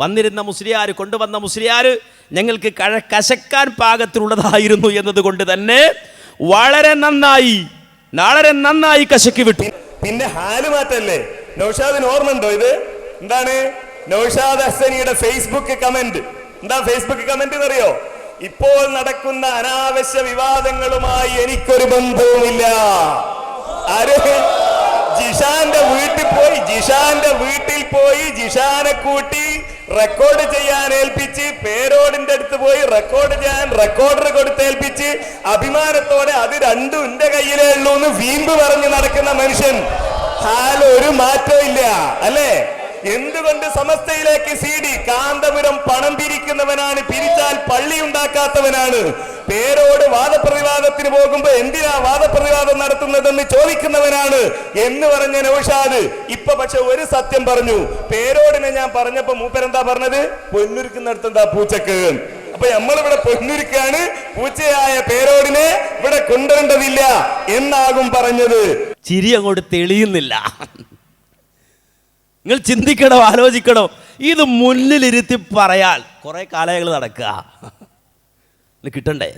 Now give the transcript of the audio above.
വന്നിരുന്ന മുസ്ലിയാർ കൊണ്ടുവന്ന മുസ്ലിയാർ ഞങ്ങൾക്ക് കഴ കശക്കാൻ പാകത്തിലുള്ളതായിരുന്നു എന്നതുകൊണ്ട് തന്നെ വളരെ നന്നായി വളരെ നന്നായി കശക്കി വിട്ടു. പിന്നെ ഹാൽ മാറ്റല്ലേ? നൗഷാദിന് ഓർമ്മയുണ്ടോ ഇത്? എന്താണ്? നൗഷാദ് ഹസനിയുടെ ഫേസ്ബുക്ക് കമന്റ്. എന്താ ഫേസ്ബുക്ക് കമന്റ് എന്നറിയോ? ഇപ്പോൾ നടക്കുന്ന അനാവശ്യ വിവാദങ്ങളുമായി എനിക്കൊരു ബന്ധവുമില്ല. ജിഷാന്റെ വീട്ടിൽ പോയി ജിഷാന്റെ വീട്ടിൽ പോയി ജിഷാനെ കൂട്ടി റെക്കോർഡ് ചെയ്യാൻ ഏൽപ്പിച്ച് പേരോടിന്റെ അടുത്ത് പോയി റെക്കോർഡ് ചെയ്യാൻ റെക്കോർഡർ കൊടുത്തേൽപ്പിച്ച് അഭിമാനത്തോടെ അത് രണ്ടും എന്റെ കയ്യിലേ ഉള്ളൂ എന്ന് വീമ്പ് പറഞ്ഞ് നടക്കുന്ന മനുഷ്യൻ. ഹാൽ ഒരു മാറ്റവും ഇല്ല. അല്ലേ? എന്തുകൊണ്ട് സമസ്തയിലേക്ക് സി ഡി കാന്തപുരം പണം പിരിക്കുന്നവനാണ്? പിരിച്ചാൽ പള്ളി ഉണ്ടാക്കാത്തവനാണ്. പേരോട് വാദപ്രതിവാദത്തിന് പോകുമ്പോ എന്തിനാ വാദപ്രതിവാദം നടത്തുന്നതെന്ന് ചോദിക്കുന്നവനാണ് എന്ന് പറഞ്ഞ നൗഷാദ് ഇപ്പൊ പക്ഷെ ഒരു സത്യം പറഞ്ഞു. പേരോടിനെ ഞാൻ പറഞ്ഞപ്പോ മൂപ്പരെന്താ പറഞ്ഞത്? പൊന്നുരുക്കുന്നിടത്ത് എന്താ പൂച്ചക്ക്? അപ്പൊ നമ്മളിവിടെ പൊന്നുരുക്കാണ്. പൂച്ചയായ പേരോടിനെ ഇവിടെ കൊണ്ടുവരേണ്ടതില്ല എന്നാകും പറഞ്ഞത്. ചിരി അങ്ങോട്ട് തെളിയുന്നില്ല. നിങ്ങൾ ചിന്തിക്കണോ ആലോചിക്കണോ? ഇത് മുന്നിലിരുത്തി പറയാൽ കുറേ കാലങ്ങൾ നടക്കുക. കിട്ടണ്ടേ?